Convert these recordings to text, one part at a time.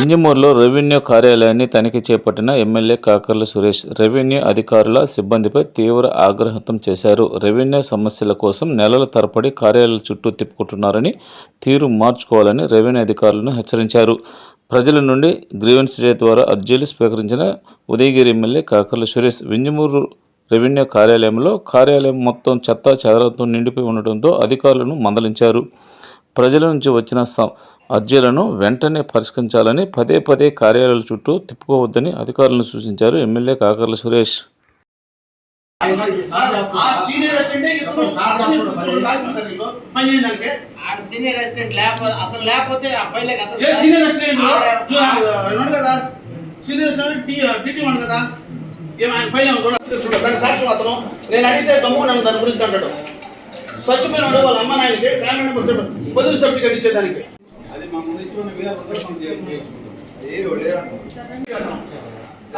ఇంజమూరులో revenue కార్యాలయాన్ని తనిఖీ చేపట్టిన ఎమ్మెల్యే కాకర్ల సురేష్ రెవెన్యూ అధికారుల సిబ్బందిపై తీవ్ర ఆగ్రహం చేశారు. రెవెన్యూ సమస్యల కోసం నెలల తరపడి కార్యాలయాల చుట్టూ తిప్పుకుంటున్నారని తీరు మార్చుకోవాలని రెవెన్యూ అధికారులను హెచ్చరించారు. ప్రజల నుండి గ్రీవెన్స్ డే ద్వారా అర్జీలు స్వీకరించిన ఉదయగిరి ఎమ్మెల్యే కాకర్ల సురేష్ వింజమూరు రెవెన్యూ కార్యాలయంలో కార్యాలయం మొత్తం చెత్త చెదరంతో నిండిపోయి ఉండటంతో అధికారులను మందలించారు. ప్రజల నుంచి వచ్చిన అర్జీలను వెంటనే పరిష్కరించాలని పదే పదే కార్యాలయాల చుట్టూ తిప్పుకోవద్దని అధికారులను సూచించారు ఎమ్మెల్యే కాకర్ల సురేష్ అతను నేను అడిగితే గమ్ము దాని గురించి అంటాడు చచ్చిపోయినాడు వాళ్ళ అమ్మ నాయనకి ఫ్యామిలీ మెంబర్స్ పొజిషన్ సర్టిఫికేట్ ఇచ్చేదానికి అది మా ముందు.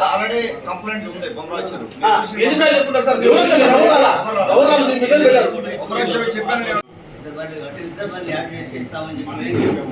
ఆల్రెడీ కంప్లైంట్ ఉంది బొమ్మరాచారు ఎన్నిసార్లు చెప్పుకుంటారు సార్. బొమ్మరాచారు చెప్పాను నేను మనం ఏం చెప్పాము?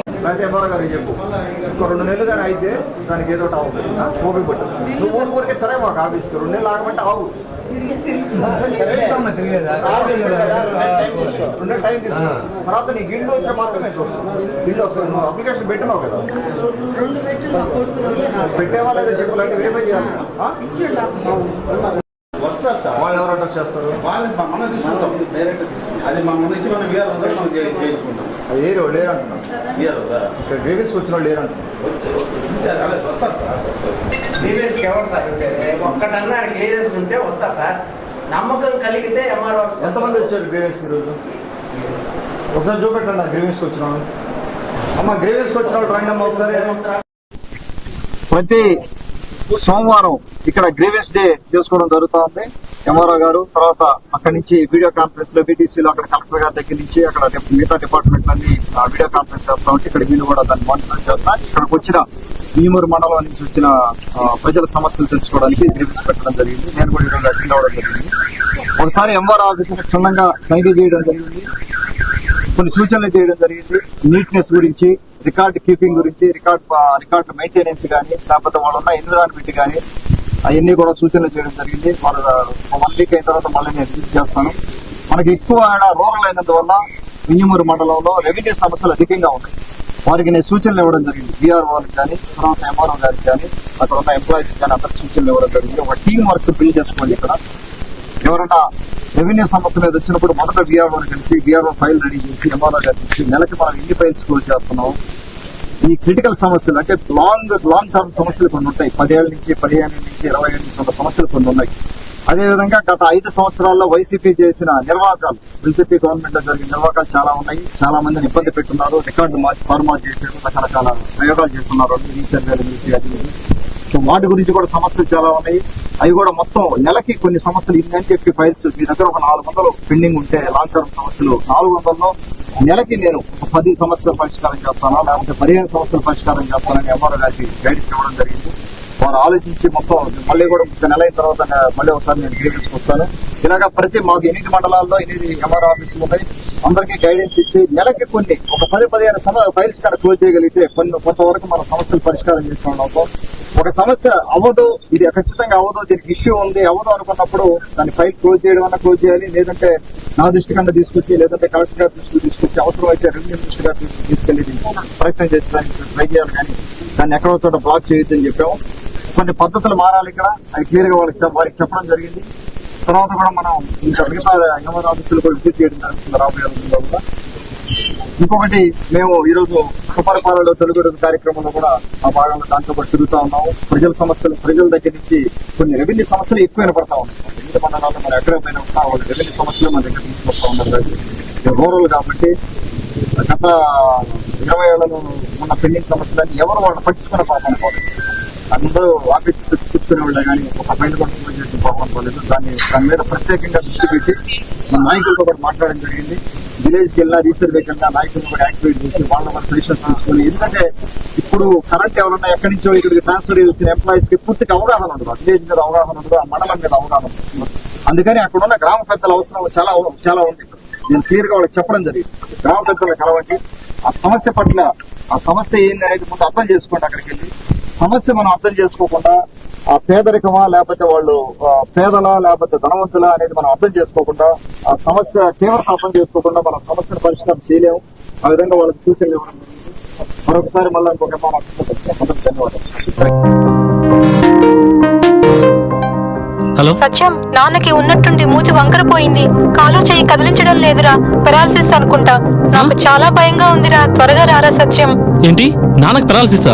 అయితే ఎంఆర్ గారు చెప్పు. ఇంకో రెండు నెలలు కానీ అయితే దానికి ఏదో అవుతుంది. ఓపిక పట్టు నువ్వు ఊరు ఊరికే తరే మాకు ఆఫీస్కి. రెండు నెలలు ఆగమంటే ఆవు రెండు టైం తీసుకో. తర్వాత నీ గిల్లు వచ్చే మాత్రమే ఇట్లా వస్తుంది? గిల్లు వస్తుంది. నువ్వు అప్లికేషన్ పెట్టినావు కదా. పెట్టేవా లేదా చెప్పు లేదా వెరిఫై చేయాలి వాళ్ళు ఎవరు అటాక్ చేస్తారు? వాళ్ళు మనం తీసుకుంటాం. అది మా ముందు ఇచ్చిన వీఆర్ అందరూ మనం చేయ- చేయించుకుంటాం. అది ఏరు లేరు అంటున్నాను వీఆర్ ఇక్కడ గ్రేవీస్ వచ్చిన వాళ్ళు లేరు అంటున్నాను వస్తారు సార్. ఎవరు సార్? ఒక్కటన్నా క్లియరెన్స్ ఉంటే వస్తా సార్. నమ్మకం కలిగితే ఎంఆర్ఓ ఎంతమంది వచ్చారు గ్రేవీస్ ఈరోజు ఒకసారి చూపెట్టండి గ్రేవీస్కి వచ్చిన వాళ్ళు. అమ్మ గ్రేవీస్కి వచ్చిన వాళ్ళు రండి అమ్మ ఒకసారి. ప్రతి సోమవారం ఇక్కడ గ్రేవియస్ డే చేసుకోవడం జరుగుతా ఉంది. ఎంఆర్ఓ గారు తర్వాత అక్కడి నుంచి వీడియో కాన్ఫరెన్స్లో బీటీసీలో అక్కడ కలెక్టర్ గారి దగ్గర నుంచి అక్కడ మిగతా డిపార్ట్మెంట్ అన్ని వీడియో కాన్ఫరెన్స్ చేస్తా ఉంటే ఇక్కడ వీళ్ళు కూడా దాన్ని మానిటర్ చేస్తా. ఇక్కడికి వచ్చిన భీమూరు మండలం నుంచి వచ్చిన ప్రజల సమస్యలు తెలుసుకోవడానికి గ్రేవియస్ పెట్టడం జరిగింది. నేను కూడా ఈరోజు అటెండ్ అవ్వడం జరిగింది. ఒకసారి ఎంఆర్ ఆఫీసులు క్షుణ్ణంగా తనిఖీ చేయడం జరిగింది. కొన్ని సూచనలు చేయడం జరిగింది. నీట్నెస్ గురించి రికార్డ్ కీపింగ్ గురించి రికార్డ్ రికార్డ్ మెయింటెనెన్స్ కానీ లేకపోతే వాళ్ళు ఉన్న ఎన్విరాన్మెంట్ కానీ అవన్నీ కూడా సూచనలు చేయడం జరిగింది. వాళ్ళ వన్ వీక్ అయిన తర్వాత మళ్ళీ నేను విజిట్ చేస్తాను. మనకి ఎక్కువ రూరల్ అయినందువల్ల మింజమూరు మండలంలో రెవెన్యూ సమస్యలు అధికంగా ఉన్నాయి. వారికి నేను సూచనలు ఇవ్వడం జరిగింది. బీఆర్ కానీ తర్వాత ఎంఆర్ఓ గారికి కానీ అక్కడ ఉన్న ఎంప్లాయీస్ కానీ అందరికి సూచనలు ఇవ్వడం జరిగింది. ఒక టీం వర్క్ బిల్డ్ చేసుకోండి ఇక్కడ. ఎవరైనా రెవెన్యూ సమస్య మీద వచ్చినప్పుడు మొదట బీఆర్ఓని కలిసి బీఆర్ఓ ఫైల్ రెడీ చేసి ఎంఆర్ఓ గారికి నెలకి మనం ఎన్ని ఫైల్స్ క్లోజ్ చేస్తున్నాం ఈ క్రిటికల్ సమస్యలు అంటే లాంగ్ లాంగ్ టర్మ్ సమస్యలు కొన్ని ఉంటాయి. పదేళ్ళ నుంచి పదిహేను నుంచి ఇరవై ఏళ్ళ నుంచి ఉన్న సమస్యలు కొన్ని ఉన్నాయి. అదేవిధంగా గత ఐదు సంవత్సరాల్లో వైసీపీ చేసిన నిర్వాహకాలు వైసీపీ గవర్నమెంట్లో జరిగిన నిర్వాహకాలు చాలా ఉన్నాయి. చాలా మందిని ఇబ్బంది పెట్టున్నారు. రికార్డు మార్చి ఫార్మాట్ చేశారు. రకరకాల ప్రయోగాలు చేస్తున్నారు. అది సో వాటి గురించి కూడా సమస్యలు చాలా ఉన్నాయి. అవి కూడా మొత్తం నెలకి కొన్ని సమస్యలు ఇన్ని అని చెప్పి ఫైల్స్ మీ దగ్గర ఒక నాలుగు వందలు పెండింగ్ ఉంటే లాంగ్ టర్మ్ సమస్యలు నాలుగు వందల్లో నెలకి నేను పది సంవత్సరాల పరిష్కారం చేస్తానా? లేకపోతే పదిహేను సంవత్సరాల పరిష్కారం చేస్తానని ఎవరు గారికి గైడెన్స్ ఇవ్వడం జరిగింది. వారు ఆలోచించి మొత్తం మళ్ళీ కూడా ఒక నెల అయిన తర్వాత మళ్ళీ ఒకసారి నేను గ్రీవెన్స్ ఇలాగా ప్రతి మాకు ఎనిమిది మండలాల్లో ఎనిమిది ఎంఆర్ ఆఫీసులు ఉన్నాయి. అందరికీ గైడెన్స్ ఇచ్చి నెలకి కొన్ని ఒక పది పదిహేను సమ ఫైల్స్ కనుక క్లోజ్ చేయగలిగితే కొన్ని కొంతవరకు మన సమస్యలు పరిష్కారం చేసుకున్నాం ఒక సమస్య అవ్వదు ఇది ఖచ్చితంగా అవ్వదు దీనికి ఇష్యూ ఉంది అవ్వదు అనుకున్నప్పుడు దాని ఫైల్ క్లోజ్ చేయడం అన్న క్లోజ్ చేయాలి లేదంటే నా దృష్టి కన్నా తీసుకొచ్చి లేదంటే కలెక్టర్ గారి దృష్టికి తీసుకొచ్చి అవసరమైతే రెవెన్యూ మినిస్టర్ గారి దృష్టికి తీసుకెళ్ళి ప్రయత్నం చేసి దానికి ట్రై చేయాలి కానీ దాన్ని ఎక్కడో చోట బ్లాక్ చేయొద్దని చెప్పాము. కొన్ని పద్ధతులు మారాలి ఇక్కడ. అది క్లియర్గా వాళ్ళకి వారికి చెప్పడం జరిగింది. తర్వాత కూడా మనం ఇంకా మిగతా ఎంఆర్ ఆఫీసులు కూడా విజిట్ చేయడం జరుగుతుంది రాబోయే రోజుల్లో కూడా. ఇంకొకటి మేము ఈరోజు సుపరిపాలనలో తెలుగు కార్యక్రమంలో కూడా ఆ భాగంలో దాంతో కూడా తిరుగుతా ఉన్నాము. ప్రజల సమస్యలు ప్రజల దగ్గర నుంచి కొన్ని రెవెన్యూ సమస్యలు ఎక్కువ వినపడతా ఉన్నాయి. ఎన్ని మండలాల్లో మనం ఎక్కడ పోయినా ఉంటా వాళ్ళ రెవెన్యూ సమస్యలు మన దగ్గర తీసుకొస్తా ఉన్నారు ఇది రూరల్ కాబట్టి గత ఇరవై ఏళ్ళలో ఉన్న పెండింగ్ సమస్యలన్నీ ఎవరు వాళ్ళు పట్టించుకునే పాపం పోలేదు. అందరూ వాపించి తెచ్చుకునే వాళ్ళే కానీ ఒక పైన కొనుగోలు చేసి పోలేదు. దాన్ని దాని మీద ప్రత్యేకంగా దృష్టి పెట్టి మన నాయకులతో కూడా మాట్లాడడం జరిగింది. విలేజ్కి వెళ్ళినా రీసర్వేకి వెళ్ళినా నాయకులను కూడా యాక్టివేట్ చేసి వాళ్ళ మన సజెషన్స్ తీసుకొని ఎందుకంటే ఇప్పుడు కరెంట్ ఎవరన్నా ఎక్కడి నుంచో ఇక్కడికి ట్రాన్స్ఫర్ వచ్చిన ఎంప్లాయీస్కి పూర్తిగా అవగాహన ఉండదు. విలేజ్ మీద అవగాహన ఉండదు ఆ మండలం మీద అవగాహన ఉండదు. అందుకని అక్కడ ఉన్న గ్రామ పెద్దల అవసరం చాలా చాలా ఉంది నేను క్లియర్గా వాళ్ళకి చెప్పడం జరిగింది. గ్రామ పెద్దలు కలవండి. ఆ సమస్య పట్ల ఆ సమస్య ఏంటి అనేది ముందు అర్థం చేసుకోండి అక్కడికి వెళ్ళి. సమస్య మనం అర్థం చేసుకోకుండా ఆ పేదరికమా లేకపోతే వాళ్ళు ఆ, పేదలా లేకపోతే ధనవంతులా అనేది మనం అర్థం చేసుకోకుండా ఆ సమస్య తీవ్రత అర్థం చేసుకోకుండా మనం సమస్యను పరిష్కారం చేయలేము. ఆ విధంగా వాళ్ళకి సూచనలు ఇవ్వడం మరొకసారి మళ్ళీ ఇంకొక హలో? సత్యం నాన్నకి ఉన్నట్టుండి మూతి వంకరపోయింది కాలు చేయి కదిలించడం లేదురా పెరాలసిస్ అనుకుంటా. నాకు చాలా భయంగా ఉందిరా త్వరగా రారా సత్యం. ఏంటి? నాన్నకు పెరాలసిసా?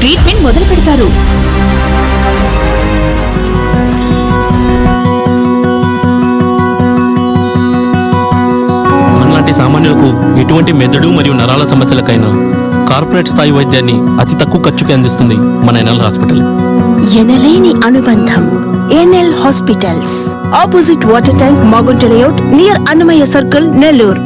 ట్రీట్మెంట్ మొదలు పెడతారు. మనలాంటి సామాన్యులకు ఎటువంటి మెదడు మరియు నరాల సమస్యలకైనా కార్పొరేట్ స్థాయి వైద్యాన్ని అతి తక్కువ ఖర్చుకి అందిస్తుంది మన ఎన్ఎల్ హాస్పిటల్. ఎనలేని అనుబంధం NL hospitals. Opposite water tank Magunta layout near Annamayya circle Nellore.